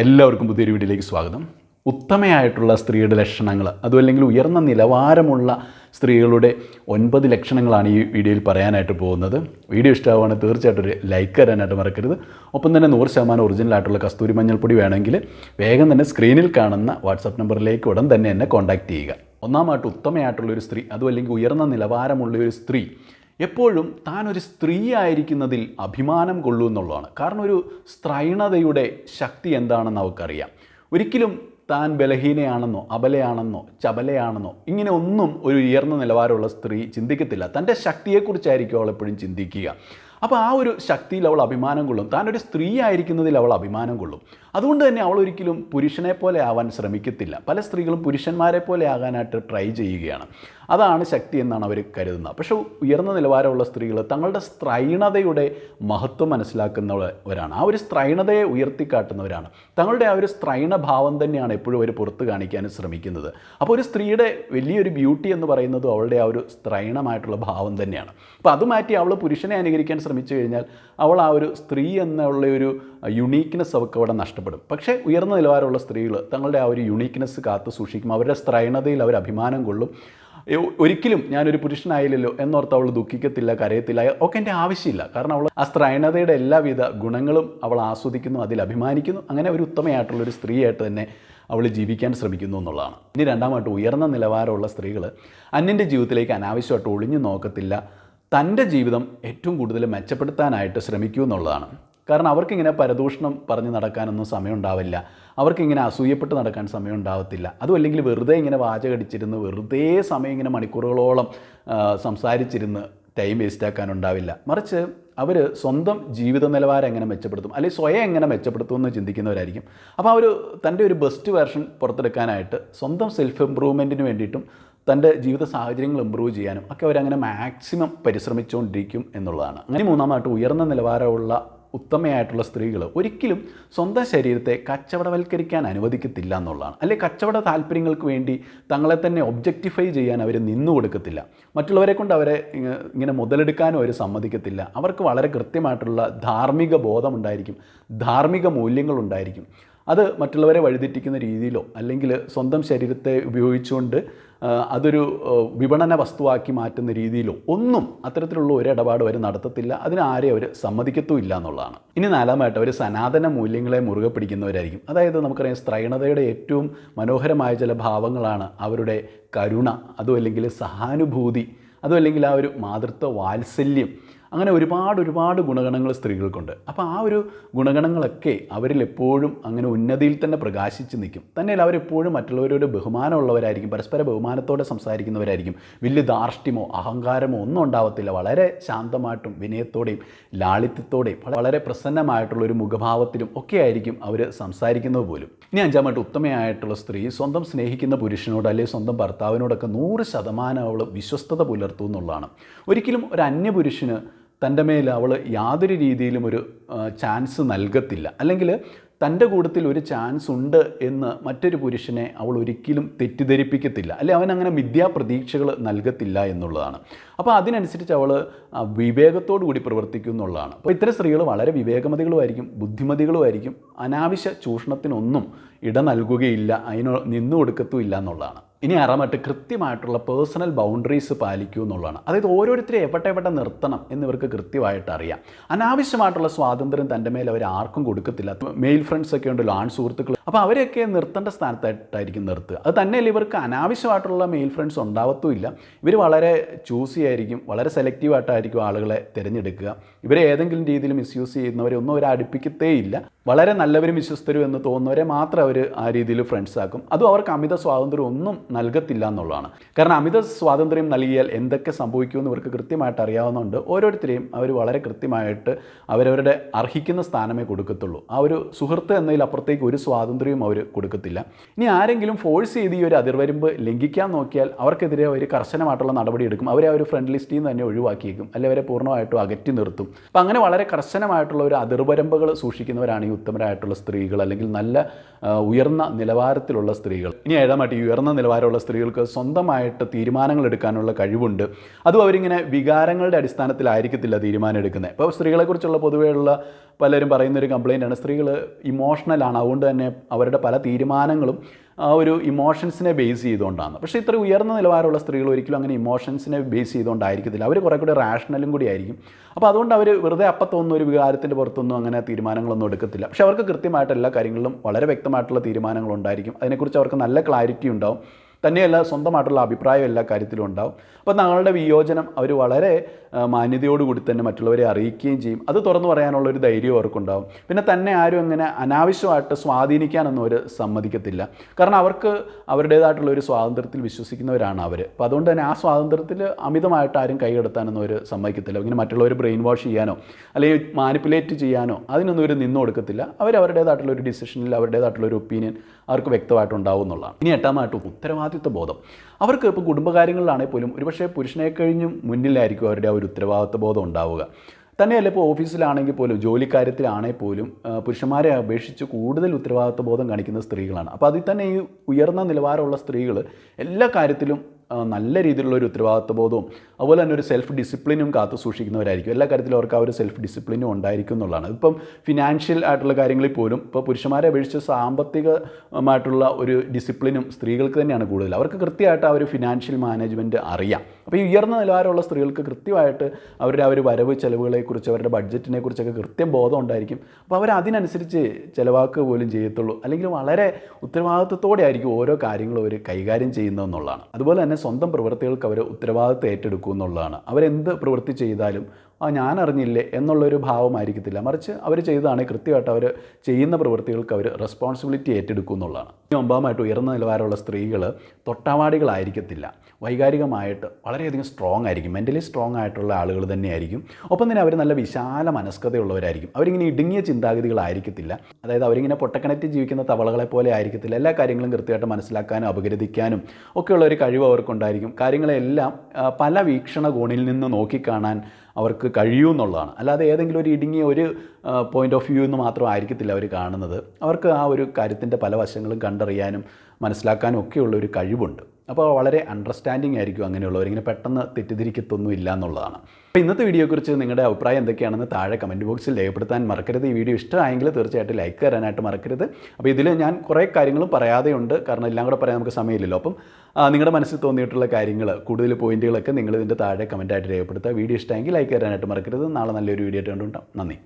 എല്ലാവർക്കും പുതിയൊരു വീഡിയോയിലേക്ക് സ്വാഗതം. ഉത്തമയായിട്ടുള്ള സ്ത്രീയുടെ ലക്ഷണങ്ങൾ അതുമല്ലെങ്കിൽ ഉയർന്ന നിലവാരമുള്ള സ്ത്രീകളുടെ ഒൻപത് ലക്ഷണങ്ങളാണ് ഈ വീഡിയോയിൽ പറയാനായിട്ട് പോകുന്നത്. വീഡിയോ ഇഷ്ടമാവുകയാണെങ്കിൽ തീർച്ചയായിട്ടും ഒരു ലൈക്ക് തരാനായിട്ട് മറക്കരുത്. ഒപ്പം തന്നെ നൂറ് ശതമാനം ഒറിജിനലായിട്ടുള്ള കസ്തൂരി മഞ്ഞൾപ്പൊടി വേണമെങ്കിൽ വേഗം തന്നെ സ്ക്രീനിൽ കാണുന്ന വാട്സപ്പ് നമ്പറിലേക്ക് ഉടൻ തന്നെ എന്നെ കോൺടാക്റ്റ് ചെയ്യുക. ഒന്നാമായിട്ട് ഉത്തമയായിട്ടുള്ള ഒരു സ്ത്രീ അതുമല്ലെങ്കിൽ ഉയർന്ന നിലവാരമുള്ള ഒരു സ്ത്രീ എപ്പോഴും താൻ ഒരു സ്ത്രീ ആയിരിക്കുന്നതിൽ അഭിമാനം കൊള്ളൂ എന്നുള്ളതാണ് കാരണം ഒരു സ്ത്രൈണതയുടെ ശക്തി എന്താണെന്ന് അവൾക്കറിയാം. ഒരിക്കലും താൻ ബലഹീനയാണെന്നോ അബലയാണെന്നോ ചബലയാണെന്നോ ഇങ്ങനെ ഒന്നും ഒരു ഉയർന്ന നിലവാരമുള്ള സ്ത്രീ ചിന്തിക്കത്തില്ല. തന്റെ ശക്തിയെക്കുറിച്ചായിരിക്കും അവൾ എപ്പോഴും ചിന്തിക്കുക. അപ്പോൾ ആ ഒരു ശക്തിയിൽ അവൾ അഭിമാനം കൊള്ളും. താനൊരു സ്ത്രീ ആയിരിക്കുന്നതിൽ അവൾ അഭിമാനം കൊള്ളും. അതുകൊണ്ട് തന്നെ അവൾ ഒരിക്കലും പുരുഷനെ പോലെ ആവാൻ ശ്രമിക്കത്തില്ല. പല സ്ത്രീകളും പുരുഷന്മാരെ പോലെ ആകാനായിട്ട് ട്രൈ ചെയ്യുകയാണ്. അതാണ് ശക്തി എന്നാണ് അവർ കരുതുന്നത്. പക്ഷേ ഉയർന്ന നിലവാരമുള്ള സ്ത്രീകൾ തങ്ങളുടെ സ്ത്രൈണതയുടെ മഹത്വം മനസ്സിലാക്കുന്നവരാണ് ആ ഒരു സ്ത്രൈണതയെ ഉയർത്തിക്കാട്ടുന്നവരാണ്. തങ്ങളുടെ ആ ഒരു സ്ത്രൈണ ഭാവം തന്നെയാണ് എപ്പോഴും അവർ പുറത്ത് കാണിക്കാൻ ശ്രമിക്കുന്നത്. അപ്പോൾ ഒരു സ്ത്രീയുടെ വലിയൊരു ബ്യൂട്ടി എന്ന് പറയുന്നത് അവളുടെ ആ ഒരു സ്ത്രൈണമായിട്ടുള്ള ഭാവം തന്നെയാണ്. അപ്പോൾ അത് മാറ്റി അവൾ പുരുഷനെ അനുകരിക്കാൻ ശ്രമിച്ചു കഴിഞ്ഞാൽ അവൾ ആ ഒരു സ്ത്രീ എന്നുള്ള ഒരു യുണീക്ക്നെസ് അവർക്ക് അവിടെ നഷ്ടപ്പെടും. പക്ഷേ ഉയർന്ന നിലവാരമുള്ള സ്ത്രീകൾ തങ്ങളുടെ ആ ഒരു യുണീക്ക്നെസ് കാത്തു സൂക്ഷിക്കും. അവരുടെ സ്ത്രൈണതയിൽ അവർ അഭിമാനം കൊള്ളും. ഒരിക്കലും ഞാനൊരു പുരുഷനായില്ലല്ലോ എന്നോർത്ത് അവൾ ദുഃഖിക്കത്തില്ല കരയത്തില്ല ഒക്കെ എന്റെ ആവശ്യമില്ല. കാരണം അവൾ ആ സ്ത്രൈണതയുടെ എല്ലാവിധ ഗുണങ്ങളും അവൾ ആസ്വദിക്കുന്നു അതിൽ അഭിമാനിക്കുന്നു. അങ്ങനെ ഒരു ഉത്തമയായിട്ടുള്ള ഒരു സ്ത്രീയായിട്ട് തന്നെ അവൾ ജീവിക്കാൻ ശ്രമിക്കുന്നു എന്നുള്ളതാണ്. ഇനി രണ്ടാമായിട്ട് ഉയർന്ന നിലവാരമുള്ള സ്ത്രീകൾ അന്യന്റെ ജീവിതത്തിലേക്ക് അനാവശ്യമായിട്ട് ഒളിഞ്ഞു നോക്കത്തില്ല. തന്റെ ജീവിതം ഏറ്റവും കൂടുതൽ മെച്ചപ്പെടുത്താനായിട്ട് ശ്രമിക്കൂ എന്നുള്ളതാണ്. കാരണം അവർക്കിങ്ങനെ പരദൂഷണം പറഞ്ഞ് നടക്കാനൊന്നും സമയം ഉണ്ടാവില്ല അവർക്കിങ്ങനെ അസൂയപ്പെട്ട് നടക്കാൻ സമയം ഉണ്ടാവത്തില്ല അതും അല്ലെങ്കിൽ വെറുതെ ഇങ്ങനെ വാചകടിച്ചിരുന്ന് വെറുതെ സമയം ഇങ്ങനെ മണിക്കൂറുകളോളം സംസാരിച്ചിരുന്ന് ടൈം വേസ്റ്റാക്കാനുണ്ടാവില്ല മറിച്ച് അവർ സ്വന്തം ജീവിത നിലവാരം എങ്ങനെ മെച്ചപ്പെടുത്തും അല്ലെങ്കിൽ സ്വയം എങ്ങനെ മെച്ചപ്പെടുത്തും എന്ന് ചിന്തിക്കുന്നവരായിരിക്കും. അപ്പോൾ അവർ തന്റെ ഒരു ബെസ്റ്റ് വേർഷൻ പുറത്തെടുക്കാനായിട്ട് സ്വന്തം സെൽഫ് ഇമ്പ്രൂവ്മെന്റിന് വേണ്ടിയിട്ടും തന്റെ ജീവിത സാഹചര്യങ്ങൾ ഇമ്പ്രൂവ് ചെയ്യാനും ഒക്കെ അവരങ്ങനെ മാക്സിമം പരിശ്രമിച്ചുകൊണ്ടിരിക്കും എന്നുള്ളതാണ്. അങ്ങനെ മൂന്നാമതായിട്ട് ഉയർന്ന നിലവാരമുള്ള ഉത്തമയായിട്ടുള്ള സ്ത്രീകൾ ഒരിക്കലും സ്വന്തം ശരീരത്തെ കച്ചവടവൽക്കരിക്കാൻ അനുവദിക്കത്തില്ല എന്നുള്ളതാണ്. അല്ലെ കച്ചവട താല്പര്യങ്ങൾക്ക് വേണ്ടി തങ്ങളെ തന്നെ ഒബ്ജക്റ്റിഫൈ ചെയ്യാൻ അവർ നിന്നു കൊടുക്കത്തില്ല. മറ്റുള്ളവരെ കൊണ്ട് അവരെ ഇങ്ങ- ഇങ്ങനെ മുതലെടുക്കാനും അവർ സമ്മതിക്കത്തില്ല. അവർക്ക് വളരെ കൃത്യമായിട്ടുള്ള ധാർമ്മിക ബോധമുണ്ടായിരിക്കും. ധാർമ്മിക മൂല്യങ്ങളുണ്ടായിരിക്കും. അത് മറ്റുള്ളവരെ വഴിതെറ്റിക്കുന്ന രീതിയിലോ അല്ലെങ്കിൽ സ്വന്തം ശരീരത്തെ ഉപയോഗിച്ചുകൊണ്ട് അതൊരു വിപണന വസ്തുവാക്കി മാറ്റുന്ന രീതിയിലോ ഒന്നും അത്തരത്തിലുള്ള ഒരു ഇടപാട് അവർ നടത്തത്തില്ല. അതിന് ആരെയും അവർ സമ്മതിക്കത്തുമില്ല എന്നുള്ളതാണ്. ഇനി നാലാമായിട്ട് അവർ സനാതന മൂല്യങ്ങളെ മുറുകെ പിടിക്കുന്നവരായിരിക്കും. അതായത് നമുക്കറിയാം സ്ത്രൈണതയുടെ ഏറ്റവും മനോഹരമായ ചില ഭാവങ്ങളാണ് അവരുടെ കരുണ അതും അല്ലെങ്കിൽ സഹാനുഭൂതി അതും അല്ലെങ്കിൽ ആ ഒരു മാതൃത്വ വാത്സല്യം. അങ്ങനെ ഒരുപാട് ഒരുപാട് ഗുണഗണങ്ങൾ സ്ത്രീകൾക്കുണ്ട്. അപ്പോൾ ആ ഒരു ഗുണഗണങ്ങളൊക്കെ അവരിൽ എപ്പോഴും അങ്ങനെ ഉന്നതിയിൽ തന്നെ പ്രകാശിച്ച് നിൽക്കും. തന്നെയല്ല അവരെപ്പോഴും മറ്റുള്ളവരോട് ബഹുമാനമുള്ളവരായിരിക്കും പരസ്പര ബഹുമാനത്തോടെ സംസാരിക്കുന്നവരായിരിക്കും. വലിയ ധാർഷ്ട്യമോ അഹങ്കാരമോ ഒന്നും ഉണ്ടാവത്തില്ല. വളരെ ശാന്തമായിട്ടും വിനയത്തോടെയും ലാളിത്യത്തോടെയും വളരെ പ്രസന്നമായിട്ടുള്ള ഒരു മുഖഭാവത്തിലും ഒക്കെ ആയിരിക്കും അവർ സംസാരിക്കുന്നത് പോലും. ഇനി അഞ്ചാമായിട്ട് ഉത്തമയായിട്ടുള്ള സ്ത്രീ സ്വന്തം സ്നേഹിക്കുന്ന പുരുഷനോട് അല്ലെങ്കിൽ സ്വന്തം ഭർത്താവിനോടൊക്കെ നൂറ് ശതമാനം അവൾ വിശ്വസ്തത പുലർത്തുന്നുള്ളതാണ് ഒരിക്കലും ഒരു അന്യപുരുഷന് തന്റെ മേൽ അവൾ യാതൊരു രീതിയിലും ഒരു ചാൻസ് നൽകത്തില്ല. അല്ലെങ്കിൽ തന്റെ കൂട്ടത്തിൽ ഒരു ചാൻസ് ഉണ്ട് എന്ന് മറ്റൊരു പുരുഷനെ അവൾ ഒരിക്കലും തെറ്റിദ്ധരിപ്പിക്കത്തില്ല. അല്ലെ അവൻ അങ്ങനെ മിഥ്യാപ്രതീക്ഷകൾ നൽകത്തില്ല എന്നുള്ളതാണ്. അപ്പോൾ അതിനനുസരിച്ച് അവൾ വിവേകത്തോടു കൂടി പ്രവർത്തിക്കും എന്നുള്ളതാണ്. അപ്പോൾ ഇത്തരം സ്ത്രീകൾ വളരെ വിവേകമതികളുമായിരിക്കും ബുദ്ധിമതികളുമായിരിക്കും. അനാവശ്യ ചൂഷണത്തിനൊന്നും ഇട നൽകുകയില്ല അതിനോ നിന്നു കൊടുക്കത്തുമില്ല എന്നുള്ളതാണ്. ഇനി ആറാമായിട്ട് കൃത്യമായിട്ടുള്ള പേഴ്സണൽ ബൗണ്ടറീസ് പാലിക്കൂ എന്നുള്ളതാണ്. അതായത് ഓരോരുത്തരെ എവിടെ എവിടെ നിർത്തണം എന്നിവർക്ക് കൃത്യമായിട്ട് അറിയാം. അനാവശ്യമായിട്ടുള്ള സ്വാതന്ത്ര്യം തന്റെ മേൽ അവർ ആർക്കും കൊടുക്കത്തില്ല. മെയിൽ ഫ്രണ്ട്സ് ഒക്കെ ഉണ്ടല്ലോ ആൺ സുഹൃത്തുക്കൾ അപ്പോൾ അവരെയൊക്കെ നിർത്തേണ്ട സ്ഥാനത്തായിട്ടായിരിക്കും നിർത്തുക. അത് തന്നെയല്ല ഇവർക്ക് അനാവശ്യമായിട്ടുള്ള മെയിൽ ഫ്രണ്ട്സ് ഉണ്ടാവത്തുമില്ല. ഇവർ വളരെ ചൂസി ആയിരിക്കും വളരെ സെലക്റ്റീവായിട്ടായിരിക്കും ആളുകളെ തിരഞ്ഞെടുക്കുക. ഇവരെ ഏതെങ്കിലും രീതിയിൽ മിസ്യൂസ് ചെയ്യുന്നവരെ ഒന്നും അവർ അടുപ്പിക്കത്തേ ഇല്ല വളരെ നല്ലവരും വിശ്വസ്തരും എന്ന് തോന്നുന്നവരെ മാത്രം അവർ ആ രീതിയിൽ ഫ്രണ്ട്സ് ആക്കും. അതും അവർക്ക് അമിത സ്വാതന്ത്ര്യം ഒന്നും നൽകത്തില്ല എന്നുള്ളതാണ്. കാരണം അമിത സ്വാതന്ത്ര്യം നൽകിയാൽ എന്തൊക്കെ സംഭവിക്കുമെന്ന് ഇവർക്ക് കൃത്യമായിട്ട് അറിയാവുന്നതുകൊണ്ട് ഓരോരുത്തരെയും അവർ വളരെ കൃത്യമായിട്ട് അവരവരുടെ അർഹിക്കുന്ന സ്ഥാനമേ കൊടുക്കത്തുള്ളൂ. ആ ഒരു സുഹൃത്ത് എന്നതിൽ അപ്പുറത്തേക്ക് ഒരു സ്വാതന്ത്ര്യവും അവർ കൊടുക്കത്തില്ല. ഇനി ആരെങ്കിലും ഫോഴ്സ് ചെയ്ത് ഈ ഒരു അതിർവരമ്പ് ലംഘിക്കാൻ നോക്കിയാൽ അവർക്കെതിരെ അവർ കർശനമായിട്ടുള്ള നടപടി എടുക്കും. അവരെ ആ ഒരു ഫ്രണ്ട് ലിസ്റ്റിൽ നിന്ന് തന്നെ ഒഴിവാക്കിയേക്കും. അല്ലെങ്കിൽ അവരെ പൂർണമായിട്ടും അകറ്റി നിർത്തും. അപ്പം അങ്ങനെ വളരെ കർശനമായിട്ടുള്ള ഒരു അതിർവരമ്പുകൾ സൂക്ഷിക്കുന്നവരാണ് ഈ ഉത്തമരായിട്ടുള്ള സ്ത്രീകൾ അല്ലെങ്കിൽ നല്ല ഉയർന്ന നിലവാരത്തിലുള്ള സ്ത്രീകൾ. ഇനി ഏഴാമായിട്ട് ഈ ഉയർന്ന നിലവാരമുള്ള സ്ത്രീകൾക്ക് സ്വന്തമായിട്ട് തീരുമാനങ്ങൾ എടുക്കാനുള്ള കഴിവുണ്ട്. അതും അവരിങ്ങനെ വികാരങ്ങളുടെ അടിസ്ഥാനത്തിലായിരിക്കത്തില്ല തീരുമാനം എടുക്കുന്നത്. ഇപ്പോൾ സ്ത്രീകളെക്കുറിച്ചുള്ള പൊതുവെയുള്ള പലരും പറയുന്നൊരു കംപ്ലയിന്റാണ് സ്ത്രീകൾ ഇമോഷണലാണ് അതുകൊണ്ട് തന്നെ അവരുടെ പല തീരുമാനങ്ങളും ഒരു ഇമോഷൻസിനെ ബേസ് ചെയ്തുകൊണ്ടാണ്. പക്ഷേ ഇത്ര ഉയർന്ന നിലവാരമുള്ള സ്ത്രീകൾ ഒരിക്കലും അങ്ങനെ ഇമോഷൻസിനെ ബേസ് ചെയ്തുകൊണ്ടായിരിക്കത്തില്ല. അവർ കുറേ കൂടി റാഷണലും കൂടി ആയിരിക്കും. അപ്പോൾ അതുകൊണ്ട് അവർ വെറുതെ അപ്പം തോന്നുന്ന ഒരു വികാരത്തിന്റെ പുറത്തൊന്നും അങ്ങനെ തീരുമാനങ്ങളൊന്നും എടുക്കത്തില്ല. പക്ഷേ അവർക്ക് കൃത്യമായിട്ട് എല്ലാ കാര്യങ്ങളിലും വളരെ വ്യക്തമായിട്ടുള്ള തീരുമാനങ്ങളുണ്ടായിരിക്കും. അതിനെക്കുറിച്ച് അവർക്ക് നല്ല ക്ലാരിറ്റി ഉണ്ടാവും. തന്നെയല്ല സ്വന്തമായിട്ടുള്ള അഭിപ്രായം എല്ലാ കാര്യത്തിലും ഉണ്ടാവും. അപ്പോൾ ഞങ്ങളുടെ വിയോജനം അവർ വളരെ മാന്യതയോടുകൂടി തന്നെ മറ്റുള്ളവരെ അറിയിക്കുകയും ചെയ്യും. അത് തുറന്നു പറയാനുള്ള ഒരു ധൈര്യം അവർക്കുണ്ടാവും. പിന്നെ തന്നെ ആരും അങ്ങനെ അനാവശ്യമായിട്ട് സ്വാധീനിക്കാനൊന്നും അവർ സമ്മതിക്കത്തില്ല. കാരണം അവർക്ക് അവരുടേതായിട്ടുള്ള ഒരു സ്വാതന്ത്ര്യത്തിൽ വിശ്വസിക്കുന്നവരാണ് അവർ അപ്പോൾ അതുകൊണ്ട് തന്നെ ആ സ്വാതന്ത്ര്യത്തിൽ അമിതമായിട്ട് ആരും കൈകടത്താനൊന്നും അവർ സമ്മതിക്കത്തില്ല. ഇങ്ങനെ മറ്റുള്ളവർ ബ്രെയിൻ വാഷ് ചെയ്യാനോ അല്ലെങ്കിൽ മാനിപ്പുലേറ്റ് ചെയ്യാനോ അതിനൊന്നും ഒരു നിന്നു കൊടുക്കത്തില്ല. അവർ അവരുടേതായിട്ടുള്ള ഒരു ഡിസിഷനിൽ അവരുടേതായിട്ടുള്ള ഒരു ഒപ്പീനിയൻ അവർക്ക് വ്യക്തമായിട്ടുണ്ടാവും എന്നുള്ളതാണ്. ഇനി എട്ടാമായിട്ട് ഉത്തരവാദിത്വ ബോധം. അവർക്ക് ഇപ്പോൾ കുടുംബകാര്യങ്ങളിലാണെങ്കിൽ പോലും ഒരുപക്ഷെ പുരുഷനെ കഴിഞ്ഞും മുന്നിലായിരിക്കും അവരുടെ ആ ഒരു ഉത്തരവാദിത്വ ബോധം ഉണ്ടാവുക. തന്നെയല്ല ഇപ്പോൾ ഓഫീസിലാണെങ്കിൽ പോലും ജോലിക്കാര്യത്തിലാണെങ്കിൽ പോലും പുരുഷന്മാരെ അപേക്ഷിച്ച് കൂടുതൽ ഉത്തരവാദിത്വ ബോധം കാണിക്കുന്ന സ്ത്രീകളാണ്. അപ്പോൾ അതിൽ തന്നെ ഈ ഉയർന്ന നിലവാരമുള്ള സ്ത്രീകൾ എല്ലാ കാര്യത്തിലും നല്ല രീതിയിലുള്ള ഒരു ഉത്തരവാദിത്വ ബോധവും അതുപോലെ തന്നെ ഒരു സെൽഫ് ഡിസിപ്ലിനും കാത്തു സൂക്ഷിക്കുന്നവരായിരിക്കും. എല്ലാ കാര്യത്തിലും അവർക്ക് ആ ഒരു സെൽഫ് ഡിസിപ്ലിനും ഉണ്ടായിരിക്കും എന്നുള്ളതാണ് ഇപ്പം ഫിനാൻഷ്യൽ ആയിട്ടുള്ള കാര്യങ്ങളിൽ പോലും ഇപ്പോൾ പുരുഷന്മാരെ അപേക്ഷിച്ച് സാമ്പത്തികമായിട്ടുള്ള ഒരു ഡിസിപ്ലിനും സ്ത്രീകൾക്ക് തന്നെയാണ് കൂടുതൽ. അവർക്ക് കൃത്യമായിട്ട് ആ ഒരു ഫിനാൻഷ്യൽ മാനേജ്മെന്റ് അറിയാം. അപ്പോൾ ഈ ഉയർന്ന നിലവാരമുള്ള സ്ത്രീകൾക്ക് കൃത്യമായിട്ട് അവരുടെ ആ ഒരു വരവ് ചെലവുകളെക്കുറിച്ച് അവരുടെ ബഡ്ജറ്റിനെ കുറിച്ചൊക്കെ കൃത്യം ബോധം ഉണ്ടായിരിക്കും. അപ്പോൾ അവർ അതിനനുസരിച്ച് ചിലവാക്കുക പോലും ചെയ്യത്തുള്ളൂ. അല്ലെങ്കിൽ വളരെ ഉത്തരവാദിത്വത്തോടെ ആയിരിക്കും ഓരോ കാര്യങ്ങളും അവർ കൈകാര്യം ചെയ്യുന്നതെന്നുള്ളതാണ് അതുപോലെ തന്നെ സ്വന്തം പ്രവൃത്തികൾക്ക് അവർ ഉത്തരവാദിത്വം ഏറ്റെടുക്കും എന്നുള്ളതാണ് അവരെന്ത് പ്രവൃത്തി ചെയ്താലും ആ ഞാൻ അറിഞ്ഞില്ലേ എന്നുള്ളൊരു ഭാവമായിരിക്കത്തില്ല. മറിച്ച് അവർ ചെയ്തതാണ് കൃത്യമായിട്ട് അവർ ചെയ്യുന്ന പ്രവൃത്തികൾക്ക് അവർ റെസ്പോൺസിബിലിറ്റി ഏറ്റെടുക്കും എന്നുള്ളതാണ്. ഈ ഒമ്പതാമായിട്ട് ഉയർന്ന നിലവാരമുള്ള സ്ത്രീകൾ തൊട്ടാവാടികളായിരിക്കത്തില്ല. വൈകാരികമായിട്ട് വളരെയധികം സ്ട്രോങ് ആയിരിക്കും. മെന്റലി സ്ട്രോങ് ആയിട്ടുള്ള ആളുകൾ തന്നെയായിരിക്കും. ഒപ്പം തന്നെ അവർ നല്ല വിശാല മനസ്കതയുള്ളവരായിരിക്കും. അവരിങ്ങനെ ഇടുങ്ങിയ ചിന്താഗതികളായിരിക്കത്തില്ല. അതായത് അവരിങ്ങനെ പൊട്ടക്കിണറ്റ് ജീവിക്കുന്ന തവളകളെ പോലെ ആയിരിക്കത്തില്ല. എല്ലാ കാര്യങ്ങളും കൃത്യമായിട്ട് മനസ്സിലാക്കാനും അപഗ്രഥിക്കാനും ഒക്കെയുള്ള ഒരു കഴിവ് അവർക്കുണ്ടായിരിക്കും. കാര്യങ്ങളെല്ലാം പല വീക്ഷണകോണിൽ നിന്ന് നോക്കിക്കാണാൻ അവർക്ക് കഴിയൂ എന്നുള്ളതാണ്. അല്ലാതെ ഏതെങ്കിലും ഒരു ഇടുങ്ങിയ ഒരു പോയിന്റ് ഓഫ് വ്യൂ എന്ന് മാത്രം ആയിരിക്കത്തില്ല അവർ കാണുന്നത്. അവർക്ക് ആ ഒരു കാര്യത്തിന്റെ പല വശങ്ങളും കണ്ടറിയാനും മനസ്സിലാക്കാനും ഒക്കെയുള്ള ഒരു കഴിവുണ്ട്. അപ്പോൾ വളരെ അണ്ടർസ്റ്റാൻഡിങ് ആയിരിക്കും അങ്ങനെയുള്ളവർ. ഇങ്ങനെ പെട്ടെന്ന് തെറ്റിദ്ധരിക്കത്തൊന്നും ഇല്ല എന്നുള്ളതാണ്. അപ്പോൾ ഇന്നത്തെ വീഡിയോയെക്കുറിച്ച് നിങ്ങളുടെ അഭിപ്രായം എന്തൊക്കെയാണെന്ന് താഴെ കമന്റ് ബോക്സിൽ രേഖപ്പെടുത്താൻ മറക്കരുത്. ഈ വീഡിയോ ഇഷ്ടമായെങ്കിൽ തീർച്ചയായിട്ടും ലൈക്ക് തരാനായിട്ട് മറക്കരുത്. അപ്പോൾ ഇതിൽ ഞാൻ കുറേ കാര്യങ്ങളും പറയാതെയുണ്ട്. കാരണം എല്ലാം കൂടെ പറയാൻ നമുക്ക് സമയമില്ലല്ലോ. അപ്പം നിങ്ങളുടെ മനസ്സിൽ തോന്നിയിട്ടുള്ള കാര്യങ്ങൾ കൂടുതൽ പോയിന്റുകളൊക്കെ നിങ്ങൾ ഇതിന്റെ താഴെ കമന്റായിട്ട് രേഖപ്പെടുത്തുക. വീഡിയോ ഇഷ്ടമായെങ്കിൽ ലൈക്ക് തരാനായിട്ട് മറക്കരുത്. നാളെ നല്ലൊരു വീഡിയോ ആയിട്ട് കണ്ടുണ്ടാവും നന്ദി.